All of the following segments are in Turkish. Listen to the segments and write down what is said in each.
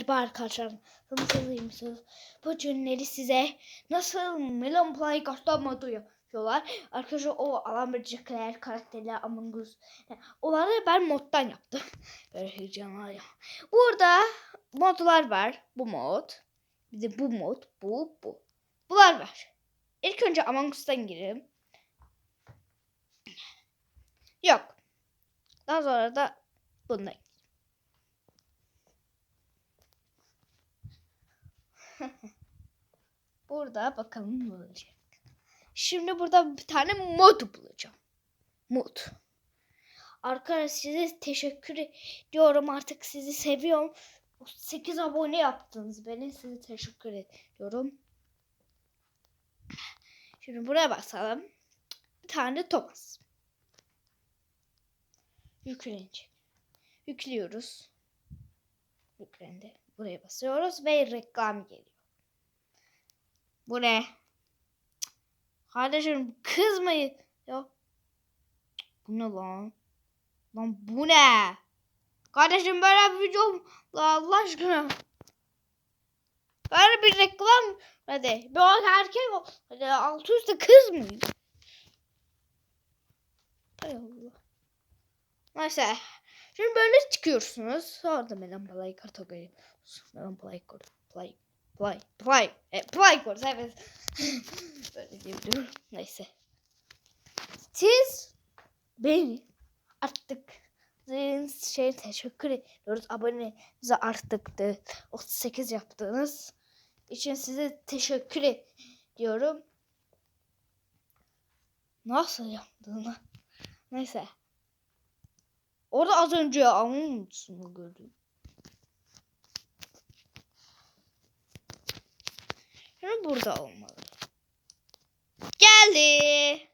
Merhaba arkadaşlar. Nasılsınız? Bu cümleleri size nasıl Melon Play kartlamadı yapıyorlar. Arkadaşlar o alamayacaklar karakterler Among Us. Yani onları ben moddan yaptım. Böyle heyecanlar ya. Burada modlar var. Bu mod. Bir de bu mod. Bu bu. Bunlar var. İlk önce Among Us'tan girelim. Yok. Daha sonra da bundan. Burada bakalım ne olacak. Şimdi burada bir tane mod bulacağım. Mod. Arkadaşlar size teşekkür ediyorum. Artık sizi seviyorum. 8 abone yaptınız beni. Size teşekkür ediyorum. Şimdi buraya basalım. Bir tane Thomas. Yüklenecek. Yüklüyoruz. Yüklendi. Buraya basıyoruz ve reklam geliyor. Bu ne? Kardeşim kızmayın. Ya. Bu ne lan? Lan bu ne? Kardeşim böyle bir video Allah aşkına. Böyle bir reklam. Hadi. Bir erkek o. Hadi altı üstte kız mı? Hay Allah. Neyse. Şimdi böyle çıkıyorsunuz. Sonra da Melan Play karta geliyorsunuz. Melan Play kod. Play. Play. Play. E, play kod. Evet. böyle diyebiliyorum. Neyse. Siz beni artık şey teşekkür ediyoruz. Abonenize artık da 38 yaptığınız için size teşekkür ediyorum. Nasıl yaptığını. Neyse. Orada az önce Amuns'unu gördüm. Şimdi burada olmalı. Geldi.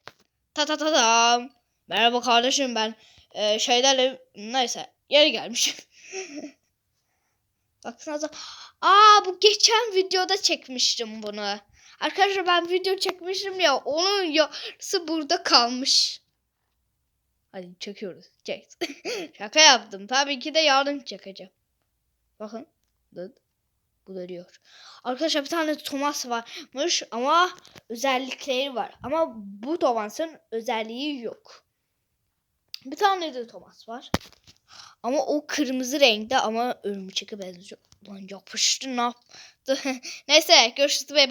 Ta ta ta tam. Merhaba kardeşim ben e, şeylerle neyse yeri gelmiş. Baksanıza. Aa bu geçen videoda çekmiştim bunu. Arkadaşlar ben video çekmiştim ya onun yarısı burada kalmış. Hadi çekiyoruz. Çek. Şaka yaptım. Tabii ki de yarın çekeceğim. Bakın. Dıt. Bu da diyor. Arkadaşlar bir tane Thomas varmış ama özellikleri var. Ama bu Thomas'ın özelliği yok. Bir tane de Thomas var. Ama o kırmızı renkte ama örümceğe benziyor. Lan yapıştı ne yaptı. Neyse görüşürüz ve bay.